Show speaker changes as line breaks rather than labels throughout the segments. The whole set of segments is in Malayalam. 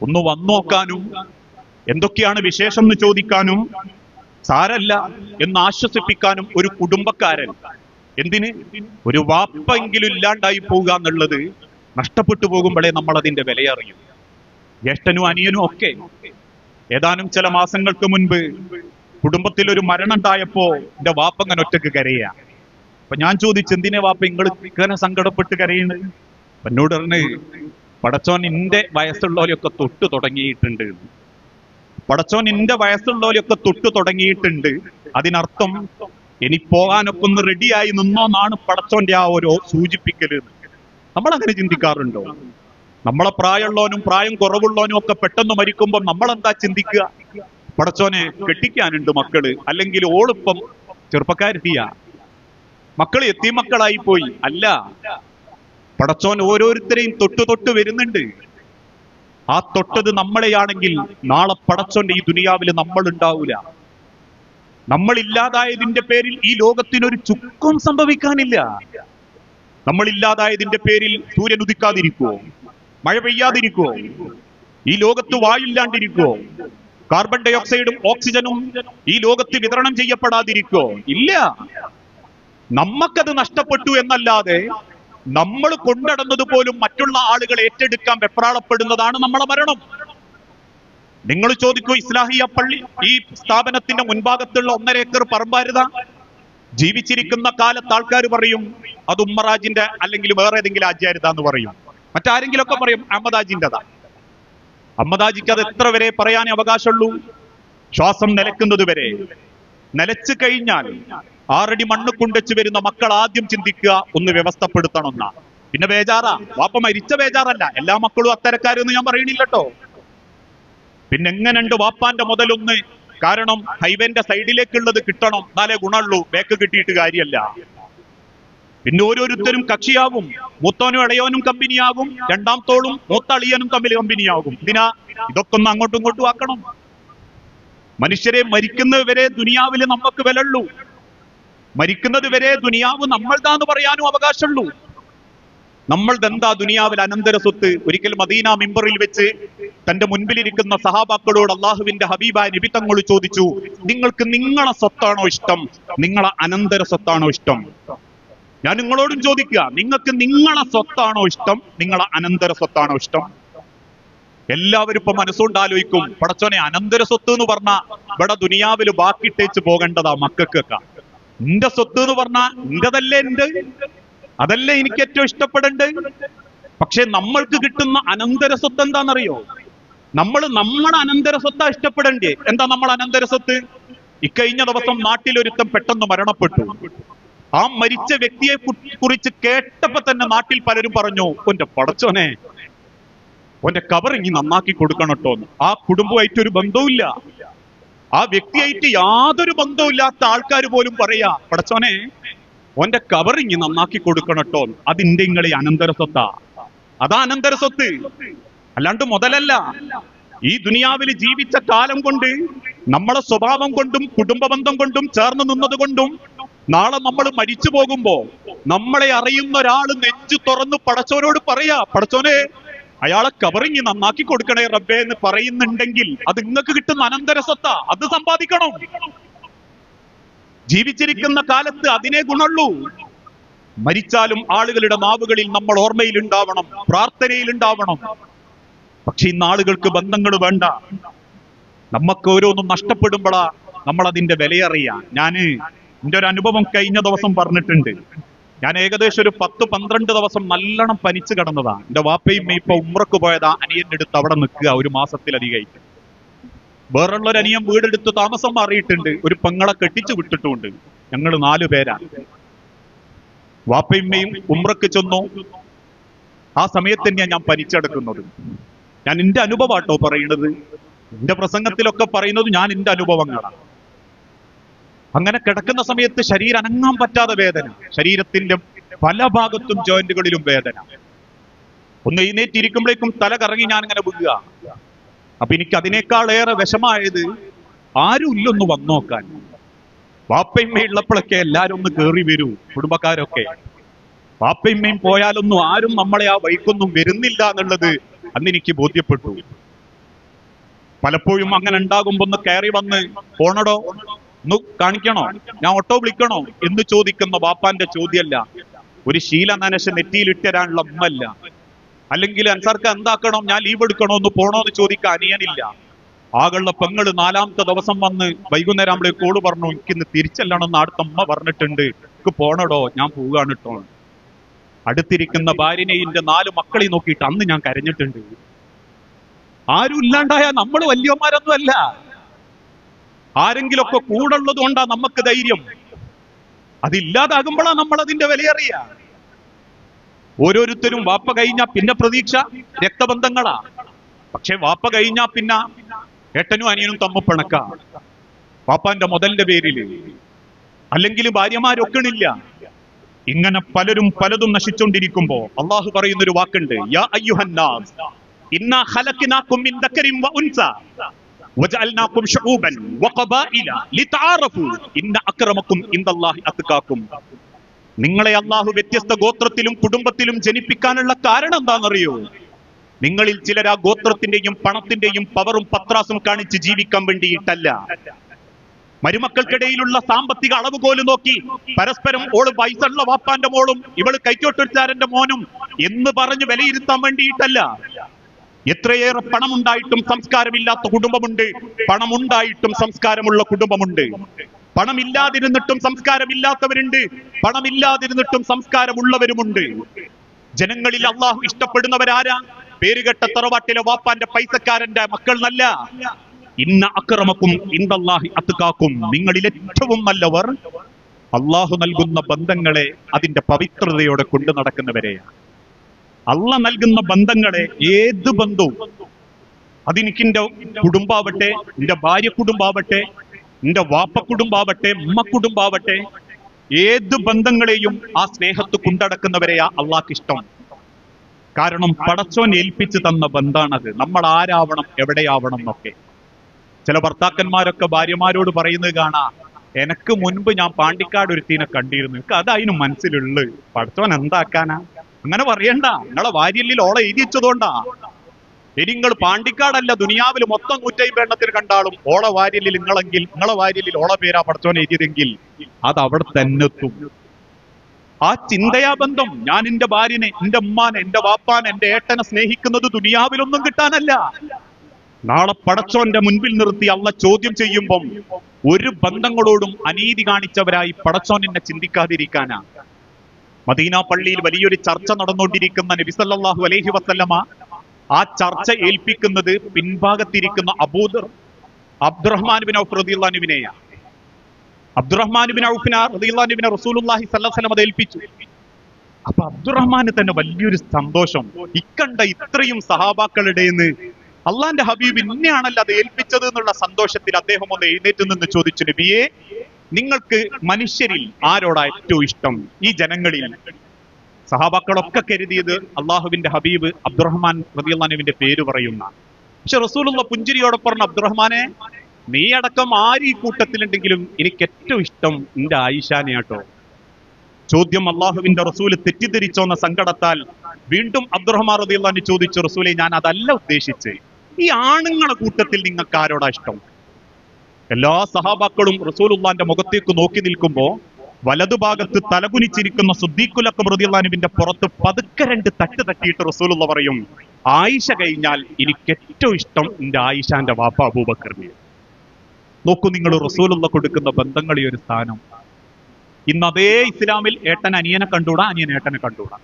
ഒന്ന് വന്നോക്കാനും എന്തൊക്കെയാണ് വിശേഷം എന്ന് ചോദിക്കാനും സാരല്ല എന്ന് ആശ്വസിപ്പിക്കാനും ഒരു കുടുംബക്കാരൻ എന്തിന്? ഒരു വാപ്പെങ്കിലും ഇല്ലാണ്ടായി പോവുക എന്നുള്ളത് നഷ്ടപ്പെട്ടു പോകുമ്പോഴേ നമ്മൾ അതിന്റെ വിലയറിയും. ജ്യേഷ്ഠനും അനിയനും ഒക്കെ ഏതാനും ചില മാസങ്ങൾക്ക് മുൻപ് കുടുംബത്തിൽ ഒരു മരണം ഉണ്ടായപ്പോ എന്റെ വാപ്പ അങ്ങനെ ഒറ്റയ്ക്ക് കരയുക അപ്പൊ ഞാൻ ചോദിച്ചു എന്തിനെ വാപ്പ നിങ്ങൾ ഇങ്ങനെ സങ്കടപ്പെട്ട് കരയുന്നത് എന്നോട് പറഞ്ഞ് പടച്ചോൻ നിന്റെ വയസ്സുള്ളവരെയൊക്കെ തൊട്ട് തുടങ്ങിയിട്ടുണ്ട്. പടച്ചോൻ എന്റെ വയസ്സുള്ളവരെയൊക്കെ തൊട്ട് തുടങ്ങിയിട്ടുണ്ട്. അതിനർത്ഥം ഇനി പോകാനൊക്കെ ഒന്ന് റെഡിയായി നിന്നോന്നാണ് പടച്ചോന്റെ ആ ഒരു സൂചിപ്പിക്കൽ. നമ്മൾ അങ്ങനെ ചിന്തിക്കാറുണ്ടോ? നമ്മളെ പ്രായമുള്ളവനും പ്രായം കുറവുള്ളവനും ഒക്കെ പെട്ടെന്ന് മരിക്കുമ്പോൾ നമ്മൾ എന്താ ചിന്തിക്കുക? പടച്ചോനെ കെട്ടിക്കാനുണ്ട് മക്കൾ. അല്ലെങ്കിൽ ഓളിപ്പം ചെറുപ്പക്കാരെത്തിയ മക്കൾ എത്തി മക്കളായി പോയി. അല്ല. പടച്ചോൻ ഓരോരുത്തരെയും തൊട്ടു തൊട്ട് വരുന്നുണ്ട്. ആ തൊട്ടത് നമ്മളെയാണെങ്കിൽ നാളെ പടച്ചോന്റെ ഈ ദുനിയാവിൽ നമ്മൾ ഉണ്ടാവൂല. നമ്മൾ ഇല്ലാതായതിന്റെ പേരിൽ ഈ ലോകത്തിനൊരു ചുക്കും സംഭവിക്കാനില്ല. നമ്മൾ ഇല്ലാതായതിന്റെ പേരിൽ സൂര്യൻ ഉദിക്കാതിരിക്കുവോ മഴ പെയ്യാതിരിക്കുവോ ഈ ലോകത്ത് വായില്ലാണ്ടിരിക്കുവോ കാർബൺ ഡൈ ഓക്സൈഡും ഓക്സിജനും ഈ ലോകത്ത് വിതരണം ചെയ്യപ്പെടാതിരിക്കോ? ഇല്ല. നമ്മക്കത് നഷ്ടപ്പെട്ടു എന്നല്ലാതെ നമ്മൾ കൊണ്ടടന്നത് പോലും മറ്റുള്ള ആളുകൾ ഏറ്റെടുക്കാൻ വെപ്രാളപ്പെടുന്നതാണ് നമ്മളെ മരണം. നിങ്ങൾ ചോദിക്കൂ ഇസ്ലാഹിയ പള്ളി ഈ സ്ഥാപനത്തിന്റെ മുൻഭാഗത്തുള്ള ഒന്നര ഏക്കർ പറമ്പാരുത? ജീവിച്ചിരിക്കുന്ന കാലത്ത് ആൾക്കാർ പറയും അത് ഉമ്മറാജിന്റെ അല്ലെങ്കിൽ വേറെ ഏതെങ്കിലും ആചാര്യത എന്ന് പറയും. മറ്റാരെങ്കിലും ഒക്കെ പറയും അഹമ്മദാജിന്റെതാ അഹമ്മദാജിക്ക് അത് എത്ര വരെ പറയാനേ അവകാശമുള്ളൂ? ശ്വാസം നിലക്കുന്നത് വരെ നിലച്ചു കഴിഞ്ഞാൽ ആറടി മണ്ണ് കൊണ്ടുവച്ച് വരുന്ന മക്കൾ ആദ്യം ചിന്തിക്കുക ഒന്ന് വ്യവസ്ഥപ്പെടുത്തണമെന്ന പിന്നെ ബേജാറാ. വാപ്പ മരിച്ച ബേജാറല്ല. എല്ലാ മക്കളും അത്തരക്കാരെന്ന് ഞാൻ പറയണില്ലട്ടോ. പിന്നെ എങ്ങനെയുണ്ട് വാപ്പാന്റെ മുതലൊന്ന്? കാരണം ഹൈവേന്റെ സൈഡിലേക്കുള്ളത് കിട്ടണം. എന്നാലേ ഗുണമുള്ളൂ. ബേക്ക് കിട്ടിയിട്ട് കാര്യമല്ല. പിന്നെ ഓരോരുത്തരും കക്ഷിയാകും മൂത്തോനും ഇളയോനും കമ്പനിയാകും രണ്ടാം തോളും മൂത്തളിയനും തമ്മിൽ കമ്പനിയാകും ഇതിനാ ഇതൊക്കെ ഒന്ന് അങ്ങോട്ടും ഇങ്ങോട്ടും ആക്കണം. മനുഷ്യരെ മരിക്കുന്നവരെ ദുനിയാവിൽ നമുക്ക് വിലയുള്ളൂ. മരിക്കുന്നത് വരെ ദുനിയാവ് നമ്മൾതാന്ന് പറയാനും അവകാശമുള്ളൂ. നമ്മളുടെ എന്താ ദുനിയാവിൽ അനന്തര സ്വത്ത്? ഒരിക്കൽ മദീന മിമ്പറിൽ വെച്ച് തന്റെ മുൻപിലിരിക്കുന്ന സഹാബാക്കളോട് അള്ളാഹുവിന്റെ ഹബീബായ നബി തങ്ങൾ ചോദിച്ചു നിങ്ങൾക്ക് നിങ്ങളെ സ്വത്താണോ ഇഷ്ടം? നിങ്ങളെ അനന്തര സ്വത്താണോ ഇഷ്ടം? ഞാൻ നിങ്ങളോടും ചോദിക്കുക നിങ്ങൾക്ക് നിങ്ങളെ സ്വത്താണോ ഇഷ്ടം? നിങ്ങളെ അനന്തര സ്വത്താണോ ഇഷ്ടം? എല്ലാവരും ഇപ്പൊ മനസ്സുകൊണ്ട് ആലോചിക്കും പടച്ചോനെ അനന്തര സ്വത്ത് എന്ന് പറഞ്ഞാ ഇവിടെ ദുനിയാവിൽ ബാക്കിട്ടേച്ച് പോകേണ്ടതാ മക്കൾക്കൊക്കെ. നിന്റെ സ്വത്ത് എന്ന് പറഞ്ഞാ നിന്റെതല്ലേ എന്റെ അതല്ലേ എനിക്ക് ഏറ്റവും ഇഷ്ടപ്പെടേണ്ടത്? പക്ഷെ നമ്മൾക്ക് കിട്ടുന്ന അനന്തര സ്വത്ത് എന്താണെന്നറിയോ? നമ്മൾ നമ്മുടെ അനന്തര സ്വത്താ ഇഷ്ടപ്പെടേണ്ടേ എന്താ നമ്മൾ അനന്തര സ്വത്ത്? ഇക്കഴിഞ്ഞ ദിവസം നാട്ടിലൊരുത്തം പെട്ടെന്ന് മരണപ്പെട്ടു. ആ മരിച്ച വ്യക്തിയെ കുറിച്ച് കേട്ടപ്പോ തന്നെ നാട്ടിൽ പലരും പറഞ്ഞു ഒന്റെ പടച്ചോനെ ഓന്റെ കവർ ഇനി നന്നാക്കി കൊടുക്കണം കേട്ടോ ആ കുടുംബമായിട്ട് ഒരു ബന്ധവുമില്ല. ആ വ്യക്തിയായിട്ട് യാതൊരു ബന്ധവുമില്ലാത്ത ആൾക്കാർ പോലും പറയാ പടച്ചോനെ ഓന്റെ കവറിങ് നന്നാക്കി കൊടുക്കണട്ടോ അതിന്റെ ഇങ്ങളെ അനന്തര സ്വത്താ. അതാ അനന്തര സ്വത്ത്. അല്ലാണ്ട് മുതലല്ല. ഈ ദുനിയാവിൽ ജീവിച്ച കാലം കൊണ്ട് നമ്മളെ സ്വഭാവം കൊണ്ടും കുടുംബ ബന്ധം കൊണ്ടും ചേർന്ന് നിന്നത് കൊണ്ടും നാളെ നമ്മൾ മരിച്ചു പോകുമ്പോ നമ്മളെ അറിയുന്ന ഒരാൾ നെഞ്ചു തുറന്ന് പടച്ചോനോട് പറയാ പടച്ചോനെ അയാളെ കവറിങ് നന്നാക്കി കൊടുക്കണേ റബ്ബേ എന്ന് പറയുന്നുണ്ടെങ്കിൽ അത് നിങ്ങൾക്ക് കിട്ടുന്ന അനന്തര സ്വത്താ. അത് സമ്പാദിക്കണം. ജീവിച്ചിരിക്കുന്ന കാലത്ത് അതിനെ ഗുണുള്ളൂ. മരിച്ചാലും ആളുകളുടെ നാവുകളിൽ നമ്മൾ ഓർമ്മയിൽ ഉണ്ടാവണം പ്രാർത്ഥനയിൽ ഉണ്ടാവണം പക്ഷെ ഇന്ന് ആളുകൾക്ക് ബന്ധങ്ങൾ വേണ്ട. നമുക്ക് ഓരോന്നും നഷ്ടപ്പെടുമ്പോഴാ നമ്മൾ അതിന്റെ വിലയറിയാ. ഞാൻ എന്റെ ഒരു അനുഭവം കഴിഞ്ഞ ദിവസം പറഞ്ഞിട്ടുണ്ട്. ഞാൻ ഏകദേശം ഒരു പത്ത് പന്ത്രണ്ട് ദിവസം നല്ലോണം പനിച്ചു കിടന്നതാ. എന്റെ വാപ്പയും ഇപ്പൊ ഉമ്രക്ക് പോയതാ. അനിയന്റെ അടുത്ത് അവിടെ നിൽക്കുക. ഒരു മാസത്തിലധികമായിട്ട് വേറുള്ളൊരു അനിയൻ വീടെടുത്ത് താമസം മാറിയിട്ടുണ്ട്. ഒരു പെങ്ങളെ കെട്ടിച്ചു വിട്ടിട്ടുണ്ട്. ഞങ്ങൾ നാലു പേരാ. വാപ്പയമ്മയും ഉമ്രക്ക് ചെന്നു. ആ സമയത്ത് തന്നെയാണ് ഞാൻ പനിച്ചെടുക്കുന്നത്. ഞാൻ എന്റെ അനുഭവാട്ടോ പറയുന്നത് എന്റെ പ്രസംഗത്തിലൊക്കെ പറയുന്നത് ഞാൻ എന്റെ അനുഭവങ്ങളാണ് അങ്ങനെ കിടക്കുന്ന സമയത്ത് ശരീരം അനങ്ങാൻ പറ്റാതെ വേദന. ശരീരത്തിന്റെ പല ഭാഗത്തും ജോയിന്റുകളിലും വേദന. ഒന്ന് എഴുന്നേറ്റിരിക്കുമ്പോഴേക്കും തല കറങ്ങി ഞാൻ ഇങ്ങനെ വിടുക അപ്പൊ എനിക്ക് അതിനേക്കാളേറെ വിഷമായത് ആരും ഇല്ലൊന്ന് വന്നോക്കാൻ. വാപ്പയമ്മ ഉള്ളപ്പോഴൊക്കെ എല്ലാരും ഒന്ന് കേറി വരൂ കുടുംബക്കാരൊക്കെ. വാപ്പയമ്മയും പോയാലൊന്നും ആരും നമ്മളെ ആ വൈക്കൊന്നും വരുന്നില്ല എന്നുള്ളത് അന്ന് എനിക്ക് ബോധ്യപ്പെട്ടു. പലപ്പോഴും അങ്ങനെ ഉണ്ടാകുമ്പോ ഒന്ന് കയറി വന്ന് പോണടോ? ഒന്ന് കാണിക്കണോ? ഞാൻ ഓട്ടോ വിളിക്കണോ? എന്ന് ചോദിക്കുന്ന ബാപ്പാന്റെ ചോദ്യമല്ല. ഒരു ശീല നനശ നെറ്റിയിലിട്ടരാനുള്ള അമ്മല്ല അല്ലെങ്കിൽ അൻസാർക്ക് എന്താക്കണം? ഞാൻ ലീവ് എടുക്കണോ എന്ന് പോണോ എന്ന് ചോദിക്കാൻ അനിയനില്ല. ആകളുടെ പെങ്ങൾ നാലാമത്തെ ദിവസം വന്ന് വൈകുന്നേരം നമ്മളെ കോൾ പറഞ്ഞു എനിക്കിന്ന് തിരിച്ചല്ലണമെന്ന് അടുത്ത അമ്മ പറഞ്ഞിട്ടുണ്ട്. എനിക്ക് പോണടോ? ഞാൻ പോവുകയാണ് കേട്ടോ അടുത്തിരിക്കുന്ന ഭാര്യനെ എന്റെ നാല് മക്കളെ നോക്കിയിട്ട് അന്ന് ഞാൻ കരഞ്ഞിട്ടുണ്ട്. ആരും ഇല്ലാണ്ടായ നമ്മൾ വലിയമാരൊന്നും അല്ല ആരെങ്കിലൊക്കെ കൂടുള്ളത് കൊണ്ടാ നമുക്ക് ധൈര്യം. അതില്ലാതാകുമ്പോഴാ നമ്മൾ അതിന്റെ വിലയറിയ ഓരോരുത്തരും വാപ്പ കഴിഞ്ഞാ പിന്നെ പ്രതീക്ഷ രക്തബന്ധങ്ങളാ. പക്ഷെ വാപ്പ കഴിഞ്ഞാ പിന്നെ ഏട്ടനും അനിയനും തമ്മ പിണക്ക. വാപ്പാന്റെ മുതലിന്റെ പേരിൽ. അല്ലെങ്കിൽ ഭാര്യമാരൊക്കണില്ല. ഇങ്ങനെ പലരും പലതും നശിച്ചുകൊണ്ടിരിക്കുമ്പോ അള്ളാഹു പറയുന്ന ഒരു വാക്കുണ്ട് യാ ഇന്നാ ഖലഖനാകും മിൻ شعوبا وقبائل لتعارفوا ان اكرمكم عند ഇൻദല്ലാഹി അത്ഖാക്കും നിങ്ങളെ അള്ളാഹു വ്യത്യസ്ത ഗോത്രത്തിലും കുടുംബത്തിലും ജനിപ്പിക്കാനുള്ള കാരണം എന്താണെന്നറിയോ? നിങ്ങളിൽ ചിലർ ആ ഗോത്രത്തിന്റെയും പണത്തിന്റെയും പവറും പത്രാസും കാണിച്ച് ജീവിക്കാൻ വേണ്ടിയിട്ടല്ല. മരുമക്കൾക്കിടയിലുള്ള സാമ്പത്തിക അളവുകോൽ നോക്കി പരസ്പരം ഓൾ പൈസയുള്ള വാപ്പാന്റെ മോളും ഇവൾ കൈക്കോട്ടൊരുത്താരന്റെ മോനും എന്ന് പറഞ്ഞ് വിലയിരുത്താൻ വേണ്ടിയിട്ടല്ല. എത്രയേറെ പണമുണ്ടായിട്ടും സംസ്കാരമില്ലാത്ത കുടുംബമുണ്ട്. പണമുണ്ടായിട്ടും സംസ്കാരമുള്ള കുടുംബമുണ്ട്. പണമില്ലാതിരുന്നിട്ടും സംസ്കാരമില്ലാത്തവരുണ്ട്. പണമില്ലാതിരുന്നിട്ടും സംസ്കാരമുള്ളവരുമുണ്ട്. ജനങ്ങളിൽ അള്ളാഹു ഇഷ്ടപ്പെടുന്നവരാരാ? പേരുകെട്ട തറവാട്ടിലെ വാപ്പാന്റെ പൈസക്കാരന്റെ മക്കൾ നല്ല ഇന്ന അക്രമക്കും ഇന്ദല്ലാഹി അത്തുകാക്കും നിങ്ങളിൽ ഏറ്റവും നല്ലവർ അള്ളാഹു നൽകുന്ന ബന്ധങ്ങളെ അതിന്റെ പവിത്രതയോടെ കൊണ്ടു നടക്കുന്നവരെയാണ് അള്ള നൽകുന്ന ബന്ധങ്ങളെ ഏത് ബന്ധവും അതെനിക്കെന്റെ കുടുംബാവട്ടെ എന്റെ ഭാര്യ കുടുംബാവട്ടെ എന്റെ വാപ്പ കുടുംബാവട്ടെ ഉമ്മ കുടുംബാവട്ടെ ഏത് ബന്ധങ്ങളെയും ആ സ്നേഹത്ത് കൊണ്ടടക്കുന്നവരെയാ അള്ളാഹ്ക്ക് ഇഷ്ടം. കാരണം പടച്ചോൻ ഏൽപ്പിച്ചു തന്ന ബന്ധാണത്. നമ്മൾ ആരാവണം എവിടെയാവണം എന്നൊക്കെ. ചില ഭർത്താക്കന്മാരൊക്കെ ഭാര്യമാരോട് പറയുന്നത് കാണാ എനക്ക് മുൻപ് ഞാൻ പാണ്ടിക്കാട് ഒരുത്തീനെ കണ്ടിരുന്നു. എനിക്ക് അതിന് മനസ്സിലുള്ളു. പടച്ചോൻ എന്താക്കാനാ? അങ്ങനെ പറയണ്ട. നിങ്ങളെ വാര്യല്ലിൽ ഓളെ എഴുതിച്ചതുകൊണ്ടാ ഇനി നിങ്ങൾ പാണ്ടിക്കാടല്ല ദുനിയാവിൽ മൊത്തം നൂറ്റമ്പത് എണ്ണത്തിൽ കണ്ടാളും ഓള വാര്യലിൽ നിങ്ങളെങ്കിൽ നിങ്ങളെ വാര്യലിൽ ഓള പേരാ പടച്ചോൻ എഴുതിയതെങ്കിൽ അത് അവിടെ തന്നെ എത്തും. ആ ചിന്തയാ ബന്ധം. ഞാൻ എന്റെ ഭാര്യനെ എന്റെ ഉമ്മാനെ എന്റെ വാപ്പാനെ എന്റെ ഏട്ടനെ സ്നേഹിക്കുന്നത് ദുനിയാവിലൊന്നും കിട്ടാനല്ല. നാളെ പടച്ചോന്റെ മുൻപിൽ നിർത്തി അള്ള ചോദ്യം ചെയ്യുമ്പം ഒരു ബന്ധങ്ങളോടും അനീതി കാണിച്ചവരായി പടച്ചോൻ എന്നെ ചിന്തിക്കാതിരിക്കാനാ. മദീന പള്ളിയിൽ വലിയൊരു ചർച്ച നടന്നുകൊണ്ടിരിക്കുന്ന നബിസല്ലാഹു അലൈഹി വസല്ലമ ആ ചർച്ച ഏൽപ്പിക്കുന്നത് പിൻഭാഗത്തിരിക്കുന്ന അബൂദർ അബ്ദുറഹ്മാൻ ബിൻ ഔഫ് റദിയുള്ളാനുവിനെയാണ് അബ്ദുറഹ്മാൻ ബിൻ ഔഫിന സ്വല്ലല്ലാഹു അലൈഹി വസല്ലം അത് ഏൽപ്പിച്ചു. അപ്പൊ അബ്ദുറഹ്മാന് തന്നെ വലിയൊരു സന്തോഷം. ഇക്കണ്ട ഇത്രയും സഹാബാക്കളുടെ അള്ളാന്റെ ഹബീബ് ഇന്നെയാണല്ലോ അത് ഏൽപ്പിച്ചത് എന്നുള്ള സന്തോഷത്തിൽ അദ്ദേഹം ഒന്ന് എഴുന്നേറ്റ് നിന്ന് ചോദിച്ചു നബിയെ നിങ്ങൾക്ക് മനുഷ്യരിൽ ആരോടാ ഏറ്റവും ഇഷ്ടം? ഈ ജനങ്ങളിൽ. സഹാബാക്കളൊക്കെ കരുതിയത് അള്ളാഹുവിന്റെ ഹബീബ് അബ്ദുറഹ്മാൻ റബിയുള്ളാനുവിന്റെ പേര് പറയുന്ന. പക്ഷെ റസൂലുള്ള പുഞ്ചിരിയോടെ പറഞ്ഞ അബ്ദുറഹ്മാനെ നീ അടക്കം ആര് ഈ കൂട്ടത്തിലുണ്ടെങ്കിലും എനിക്ക് ഏറ്റവും ഇഷ്ടം എന്റെ ആയിഷാനെയാട്ടോ ചോദ്യം അള്ളാഹുവിന്റെ റസൂൽ തെറ്റിദ്ധരിച്ചോന്ന സങ്കടത്താൽ വീണ്ടും അബ്ദുറഹ്മാൻ റബിയുള്ളാന് ചോദിച്ചു റസൂലെ ഞാൻ അതല്ല ഉദ്ദേശിച്ച്. ഈ ആണുങ്ങളെ കൂട്ടത്തിൽ നിങ്ങൾക്ക് ആരോടാ ഇഷ്ടം? എല്ലാ സഹാബാക്കളും റസൂലുള്ളാന്റെ മുഖത്തേക്ക് നോക്കി നിൽക്കുമ്പോ വലതുഭാഗത്ത് തലകുനിച്ചിരിക്കുന്ന സുദ്ദീഖുലക്കം റതിയുള്ളാനുവിന്റെ പുറത്ത് പതുക്കെ രണ്ട് തട്ട് തട്ടിയിട്ട് റസൂലുള്ള പറയും ആയിഷ കഴിഞ്ഞാൽ എനിക്ക് ഏറ്റവും ഇഷ്ടം എന്റെ ആയിഷാന്റെ വാപ്പ അബൂബക്കറിനെ. നോക്കൂ നിങ്ങൾ റസൂലുള്ള കൊടുക്കുന്ന ബന്ധങ്ങളി ഒരു സ്ഥാനം. ഇന്ന് അതേ ഇസ്ലാമിൽ ഏട്ടൻ അനിയനെ കണ്ടൂടാ അനിയൻ ഏട്ടനെ കണ്ടൂടാ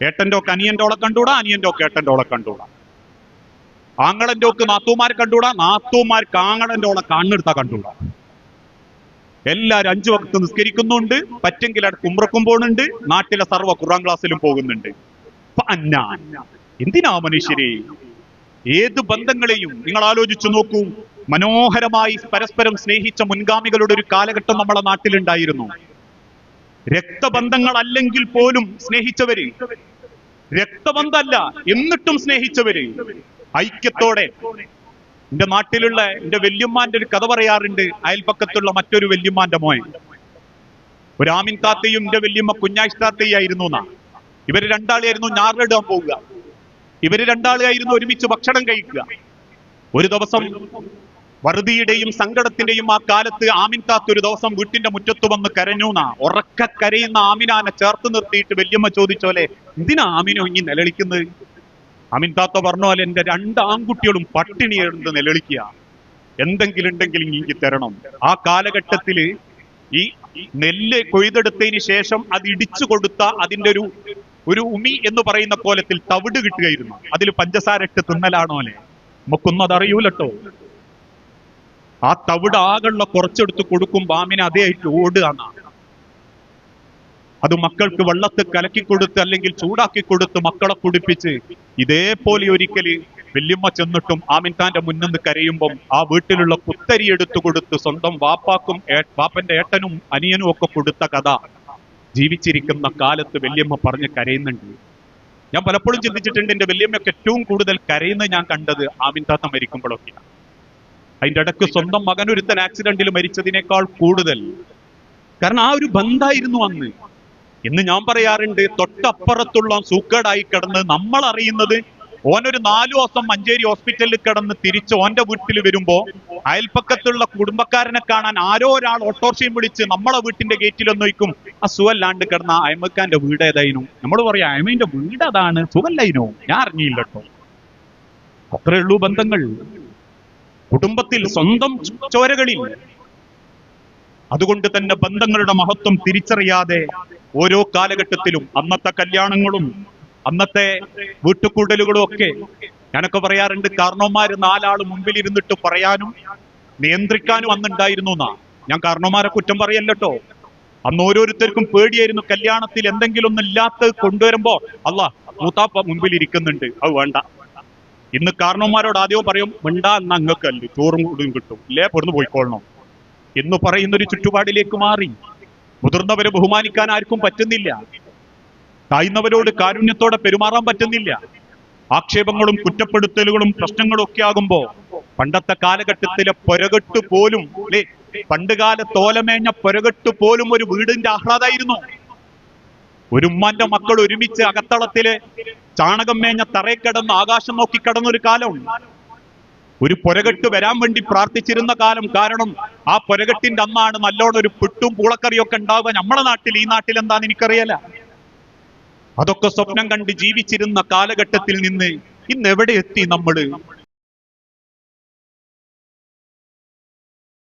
ഏട്ടന്റെ ഒക്കെ അനിയന്റെ ഓളെ കണ്ടൂടാ അനിയന്റെ ഒക്കെ ഏട്ടന്റെ ഓളെ കണ്ടൂടാ ആങ്ങളന്റെ ഒക്കെ നാത്തൂമാർ കണ്ടൂടാ നാത്തൂമാർക്ക് ആങ്ങളന്റെ ഓളെ കണ്ണെടുത്താ കണ്ടൂടാ എല്ലാരും അഞ്ചു വക്ത് നിസ്കരിക്കുന്നുണ്ട്. പറ്റെങ്കിൽ അവിടെ കുമ്പ്രക്കും പോകുന്നുണ്ട് നാട്ടിലെ സർവ ഖുറാൻ ക്ലാസ്സിലും പോകുന്നുണ്ട്. എന്തിനാ മനുഷ്യരെ? ഏത് ബന്ധങ്ങളെയും നിങ്ങൾ ആലോചിച്ചു നോക്കൂ. മനോഹരമായി പരസ്പരം സ്നേഹിച്ച മുൻഗാമികളുടെ ഒരു കാലഘട്ടം നമ്മളെ നാട്ടിലുണ്ടായിരുന്നു. രക്തബന്ധങ്ങൾ അല്ലെങ്കിൽ പോലും സ്നേഹിച്ചവര്. രക്തബന്ധമല്ല എന്നിട്ടും സ്നേഹിച്ചവര്. ഐക്യത്തോടെ എന്റെ നാട്ടിലുള്ള എന്റെ വല്യമ്മാന്റെ ഒരു കഥ പറയാറുണ്ട് അയൽപ്പക്കത്തുള്ള മറ്റൊരു വല്യമ്മാന്റെ മോൻ. ഒരു ആമിൻ താത്തയും എന്റെ വല്യമ്മ കുഞ്ഞാഴ്ച താത്തയായിരുന്നു എന്നാ. ഇവർ രണ്ടാളെയായിരുന്നു ഞാറിലിടാൻ പോവുക. ഇവർ രണ്ടാളെയായിരുന്നു ഒരുമിച്ച് ഭക്ഷണം കഴിക്കുക. ഒരു ദിവസം വറുതിയുടെയും സങ്കടത്തിന്റെയും ആ കാലത്ത് ആമിൻ താത്ത ഒരു ദിവസം വീട്ടിന്റെ മുറ്റത്ത് വന്ന് കരഞ്ഞൂന്നാ ഉറക്ക കരയുന്ന ആമിനാനെ ചേർത്ത് നിർത്തിയിട്ട് വല്യമ്മ ചോദിച്ചോലെ എന്തിനാ ആമിനോ ഇനി നിലവിളിക്കുന്നത്? ആമിൻ താത്ത പറഞ്ഞ പോലെ എന്റെ രണ്ട് ആൺകുട്ടികളും പട്ടിണി എടുത്ത് നിലവിളിക്കുക. എന്തെങ്കിലും ഉണ്ടെങ്കിൽ എനിക്ക് തരണം. ആ കാലഘട്ടത്തിൽ ഈ നെല്ല് കൊയ്തെടുത്തതിന് ശേഷം അത് ഇടിച്ചു കൊടുത്ത അതിന്റെ ഒരു ഒരു ഉമി എന്ന് പറയുന്ന കോലത്തിൽ തവിട് കിട്ടുകയായിരുന്നു. അതിൽ പഞ്ചസാര ഇട്ട് തിന്നലാണോ അല്ലെ നമുക്കൊന്നും അതറിയൂലട്ടോ. ആ തവിട് ആകെയുള്ള കുറച്ചെടുത്ത് കൊടുക്കും ബാമിനെ അതേ ആയിട്ട് ഓടുകയാണ്. അത് മക്കൾക്ക് വെള്ളത്ത് കലക്കി കൊടുത്ത് അല്ലെങ്കിൽ ചൂടാക്കി കൊടുത്ത് മക്കളെ കുടിപ്പിച്ച് ഇതേപോലെ ഒരിക്കൽ വല്യമ്മ ചെന്നിട്ടും ആമിൻഖാന്റെ മുന്നിന്ന് കരയുമ്പം ആ വീട്ടിലുള്ള കുത്തരി എടുത്തു കൊടുത്ത് സ്വന്തം വാപ്പാക്കും വാപ്പന്റെ ഏട്ടനും അനിയനും ഒക്കെ കൊടുത്ത കഥ ജീവിച്ചിരിക്കുന്ന കാലത്ത് വല്യമ്മ പറഞ്ഞ് കരയുന്നുണ്ട്. ഞാൻ പലപ്പോഴും ചിന്തിച്ചിട്ടുണ്ട് എന്റെ വല്യമ്മയൊക്കെ ഏറ്റവും കൂടുതൽ കരയുന്നത് ഞാൻ കണ്ടത് ആമിൻതാത്ത മരിക്കുമ്പോഴൊക്കെയാണ് അതിന്റെ ഇടയ്ക്ക് സ്വന്തം മകൻ ഒരുത്തൻ ആക്സിഡന്റിൽ മരിച്ചതിനേക്കാൾ കൂടുതൽ. കാരണം ആ ഒരു ബന്ധായിരുന്നു അന്ന്. എന്ന് ഞാൻ പറയാറുണ്ട് തൊട്ടപ്പുറത്തുള്ള സൂക്കേടായി കിടന്ന് നമ്മൾ അറിയുന്നത് ഓനൊരു നാലു ദിവസം മഞ്ചേരി ഹോസ്പിറ്റലിൽ കിടന്ന് തിരിച്ച് ഓന്റെ വീട്ടിൽ വരുമ്പോ അയൽപ്പക്കത്തുള്ള കുടുംബക്കാരനെ കാണാൻ ആരോ ഒരാൾ ഓട്ടോറിക്ഷയും വിളിച്ച് നമ്മളെ വീട്ടിന്റെ ഗേറ്റിലൊന്ന് വയ്ക്കും ആ സുഖല്ലാണ്ട് കിടന്ന അയമക്കാന്റെ വീട് ഏതായിരുന്നു നമ്മൾ പറയാം അയമന്റെ വീട് അതാണ് സുഖല്ലായിനോ? ഞാൻ അറിഞ്ഞില്ല കേട്ടോ അത്രേ ഉള്ളൂ ബന്ധങ്ങൾ. കുടുംബത്തിൽ സ്വന്തം ചോരകളിൽ. അതുകൊണ്ട് തന്നെ ബന്ധങ്ങളുടെ മഹത്വം തിരിച്ചറിയാതെ ഓരോ കാലഘട്ടത്തിലും അന്നത്തെ കല്യാണങ്ങളും അന്നത്തെ വീട്ടുകൂടലുകളും ഒക്കെ ഞാനൊക്കെ പറയാറുണ്ട് കാരണവന്മാര് നാലാൾ മുമ്പിൽ ഇരുന്നിട്ട് പറയാനും നിയന്ത്രിക്കാനും അന്നുണ്ടായിരുന്നു എന്നാ. ഞാൻ കാരണവന്മാരെ കുറ്റം പറയല്ലോ അന്ന് ഓരോരുത്തർക്കും പേടിയായിരുന്നു കല്യാണത്തിൽ എന്തെങ്കിലും ഒന്നും ഇല്ലാത്തത് കൊണ്ടുവരുമ്പോ അല്ല മൂത്താപ്പ മുമ്പിൽ ഇരിക്കുന്നുണ്ട് അത് വേണ്ട. ഇന്ന് കാരണവന്മാരോട് ആദ്യവും പറയും മിണ്ടാ എന്നാ അങ്ങക്കല്ലേ ചോറും കൂടും കിട്ടും. ഇല്ലേ പൊറന്ന് പോയിക്കൊള്ളണം എന്ന് പറയുന്ന ഒരു ചുറ്റുപാടിലേക്ക് മാറി. മുതിർന്നവരെ ബഹുമാനിക്കാൻ ആർക്കും പറ്റുന്നില്ല. താഴ്ന്നവരോട് കാരുണ്യത്തോടെ പെരുമാറാൻ പറ്റുന്നില്ല. ആക്ഷേപങ്ങളും കുറ്റപ്പെടുത്തലുകളും പ്രശ്നങ്ങളും ഒക്കെ ആകുമ്പോ പണ്ടത്തെ കാലഘട്ടത്തിലെ പൊരകെട്ട് പോലും അല്ലെ? പണ്ടുകാല തോലമേഞ്ഞ പൊരകെട്ട് പോലും ഒരു വീടിന്റെ ആഹ്ലാദായിരുന്നു. ഒരു ഉമ്മാന്റെ മക്കൾ ഒരുമിച്ച് അകത്തളത്തിലെ ചാണകം മേഞ്ഞ തറയിൽ കിടന്ന് ആകാശം നോക്കി കിടന്ന ഒരു കാലമുണ്ട് ഒരു പുരകെട്ട് വരാൻ വേണ്ടി പ്രാർത്ഥിച്ചിരുന്ന കാലം കാരണം ആ പുരകെട്ടിന്റെ അന്നാണ് നല്ലോണം ഒരു പുട്ടും പൂളക്കറിയും ഒക്കെ ഉണ്ടാവുക. നമ്മളെ നാട്ടിൽ ഈ നാട്ടിൽ എന്താന്ന് എനിക്കറിയല്ല. അതൊക്കെ സ്വപ്നം കണ്ട് ജീവിച്ചിരുന്ന കാലഘട്ടത്തിൽ നിന്ന് ഇന്ന് എവിടെ എത്തി നമ്മൾ?